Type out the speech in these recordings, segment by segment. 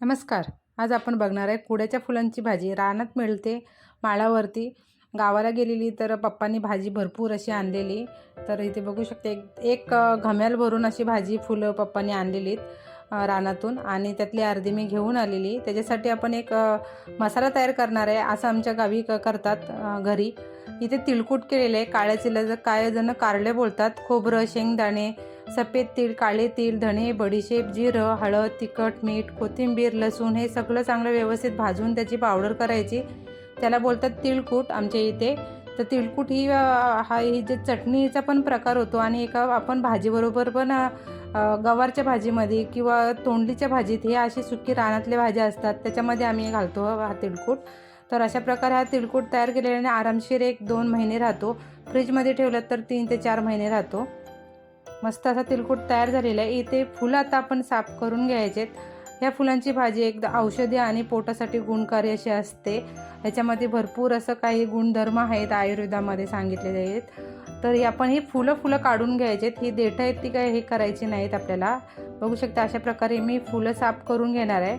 नमस्कार. आज आपण बघणार आहे कुड्याच्या फुलांची भाजी. रानात मिळते माळावरती. गावाला गेलेली तर पप्पांनी भाजी भरपूर अशी आणलेली. तर इथे बघू शकते एक एक घम्याल भरून अशी भाजी फुलं पप्पांनी आणलेलीत रानातून. आणि त्यातली अर्धी मी घेऊन आलेली. त्याच्यासाठी आपण एक मसाला तयार करणार आहे असं आमच्या गावी क करतात घरी. इथे तिळकूट केलेलं आहे. काळ्या चिल्याचं काय जण कारले बोलतात. खोबरं शेंगदाणे सफेद तीळ काळे तीळ धणे बडीशेप जिरं हळद तिखट मीठ कोथिंबीर लसूण हे सगळं चांगलं व्यवस्थित भाजून त्याची पावडर करायची. त्याला बोलतात तिळकूट आमच्या इथे. तर तिळकूट ही हा ही जे चटणीचा पण प्रकार होतो आणि एका आपण भाजीबरोबर पण गवारच्या भाजीमध्ये किंवा तोंडलीच्या भाजीत हे अशी सुकी रानातल्या भाज्या असतात. त्याच्यामध्ये आम्ही घालतो हा तिळकूट. तर अशा प्रकारे हा तिळकूट तयार केलेल्याने आरामशीर एक दोन महिने राहतो. फ्रीजमध्ये ठेवलं तर तीन ते चार महिने राहतो. मस्त असा तिलकूट तयार झालेला आहे. इथे फुलं आता आपण साफ करून घ्यायचेत. ह्या फुलांची भाजी एकदा औषधी आणि पोटासाठी गुणकारी अशी असते. याच्यामध्ये भरपूर असं काही गुणधर्म आहेत आयुर्वेदामध्ये सांगितलेले आहेत. तर आपण ही फुलं फुलं काढून घ्यायचेत. ही देठं आहेत ती काय हे करायची नाहीत आपल्याला. बघू शकता अशा प्रकारे मी फुलं साफ करून घेणार आहे.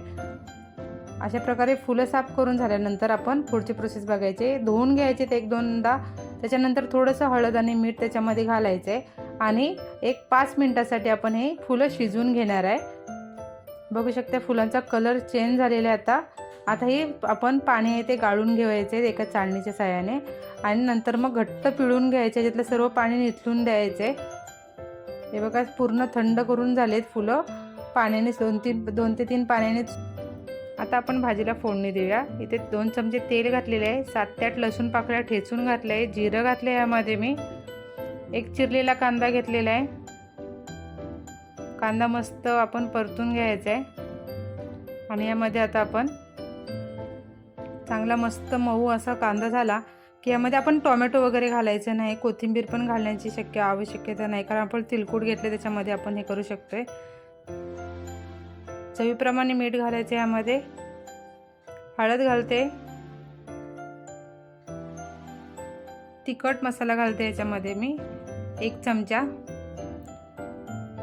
अशा प्रकारे फुलं साफ करून झाल्यानंतर आपण पुढची प्रोसेस बघायचे. धुवून घ्यायचे एक दोनदा. त्याच्यानंतर थोडंसं हळद आणि मीठ त्याच्यामध्ये घालायचं आहे आणि एक पाच मिनटासाठी आपण हे फुलं शिजवून घेणार आहे. बघू शकता फुलांचा कलर चेंज झालेला आहे आता. आता हे आपण पाणी आहे ते गाळून घ्यायचे एका चाळणीच्या साह्याने. आणि नंतर मग घट्ट पिळून घ्यायचे त्यातलं सर्व पाणी निथळून द्यायचे. हे बघा पूर्ण थंड करून झालेत फुलं. पाण्याने दोन तीन दोन ते तीन पाण्याने आता आपण भाजीला फोडणी देऊया. इथे दोन चमचे तेल घातलेले आहे. सात ते आठ लसूण पाकळ्या ठेचून घातले आहे जिरं घातले यामध्ये मी. एक चिरलेला कांदा घेतलेला आहे. कांदा मस्त आपण परतून घ्यायचा आहे. आणि यामध्ये आता आपण चांगला मस्त मऊ असा कांदा झाला की यामध्ये आपण टोमॅटो वगैरे घालायचं नाही. कोथिंबीर पण घालण्याची शक्य आवश्यकता नाही. कारण आपण तिलकूट घेतले त्याच्यामध्ये आपण हे करू शकतो चवीप्रमाणे मीठ घालायचं यामध्ये. हळद घालते. तिखट मसाला घालते याच्यामध्ये मी एक चमचा.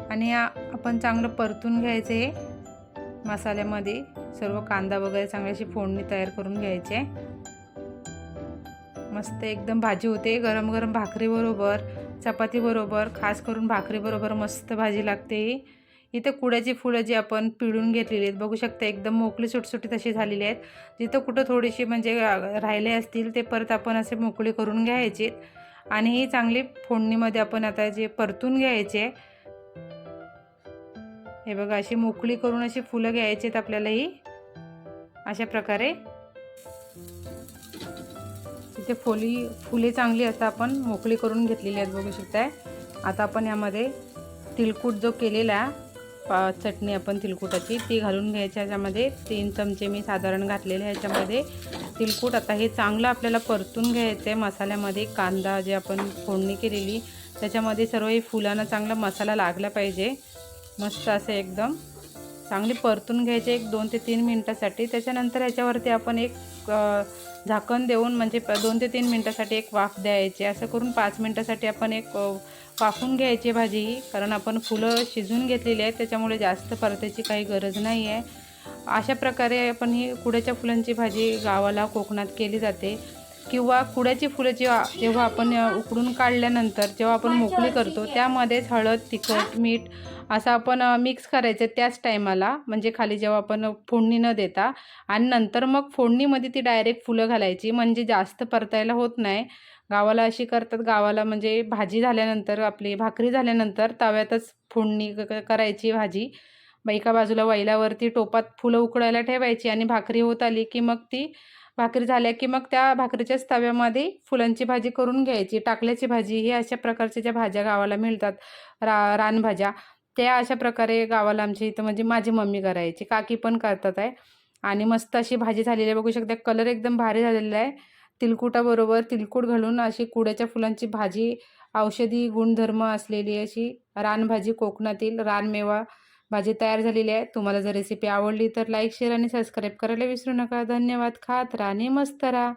आणि आपण चांगलं परतून घ्यायचे हे मसाल्यामध्ये. सर्व कांदा वगैरे चांगली अशी फोडणी तयार करून घ्यायचे. मस्त एकदम भाजी होते. गरम गरम भाकरीबरोबर चपातीबरोबर खास करून भाकरीबरोबर मस्त भाजी लागते ही. इथं कुड्याची फुलं जी आपण पिळून घेतलेली आहेत बघू शकता एकदम मोकळी सुटसुटीत अशी झालेली आहेत. जिथं कुठं थोडीशी म्हणजे राहिले असतील ते परत आपण असे मोकळी करून घ्यायचे. आणि ही चांगली फोडणीमध्ये आपण आता जे परतून घ्यायचे हे बघा अशी मोकळी करून अशी फुलं घ्यायची आहेत आपल्याला ही. अशा प्रकारे. इथे फुली फुले चांगली आता आपण मोकळी करून घेतलेली आहेत बघू शकताय. आता आपण यामध्ये तिलकूट जो केलेला पा चटणी आपण तिलकुटाची ती घालून घ्यायची. ह्याच्यामध्ये तीन चमचे मी साधारण घातलेले ह्याच्यामध्ये तिलकूट आता हे चांगलं आपल्याला परतून घ्यायचं आहे मसाल्यामध्ये कांदा जे आपण फोडणी केलेली त्याच्यामध्ये सर्व हे फुलांना चांगला मसाला लागला पाहिजे. मस्त असं एकदम चांगली परतून घ्यायचे एक दोन ते तीन मिनटासाठी. त्याच्यानंतर ह्याच्यावरती आपण एक झाकण देऊन म्हणजे प दोन ते तीन मिनटासाठी एक वाफ द्यायची. असं करून पाच मिनटासाठी आपण एक वाफून घ्यायची भाजी. ही कारण आपण फुलं शिजून घेतलेली आहेत त्याच्यामुळे जास्त परतायची काही गरज नाही आहे अशा प्रकारे आपण ही कुड्याच्या फुलांची भाजी गावाला कोकणात केली जाते. किंवा कुड्याची फुलं जेव्हा जेव्हा आपण उकडून काढल्यानंतर जेव्हा आपण मोकळी करतो त्यामध्येच हळद तिखट मीठ असं आपण मिक्स करायचं त्याच टायमाला. म्हणजे खाली जेव्हा आपण फोडणी न देता आणि नंतर मग फोडणीमध्ये ती डायरेक्ट फुलं घालायची. म्हणजे जास्त परतायला होत नाही. गावाला अशी करतात गावाला म्हणजे भाजी झाल्यानंतर आपली भाकरी झाल्यानंतर तव्यातच फोडणी क- करायची भाजी. मग एका बाजूला वैलावरती टोपात फुलं उकडायला ठेवायची आणि भाकरी होत आली की मग ती भाकरी झाल्या की मग त्या भाकरीच्याच तव्यामध्ये फुलांची भाजी करून घ्यायची. टाकल्याची भाजी हे अशा प्रकारच्या ज्या भाज्या गावाला मिळतात रा रानभाज्या त्या अशा प्रकारे गावाला आमच्या इथं म्हणजे माझी मम्मी करायची. काकी पण करतात आहे. आणि मस्त अशी भाजी झालेली आहे. बघू शकता कलर एकदम भारी झालेला आहे. तिलकुटाबरोबर तिलकुट घालून अशी कुड्याच्या फुलांची भाजी औषधी गुणधर्म असलेली अशी रानभाजी कोकणातील रानमेवा भाजी तयार झालेली आहे. तुम्हाला जर रेसिपी आवडली तर लाईक शेअर आणि सबस्क्राईब करायला विसरू नका. धन्यवाद. खात राहा आणि मस्त राहा.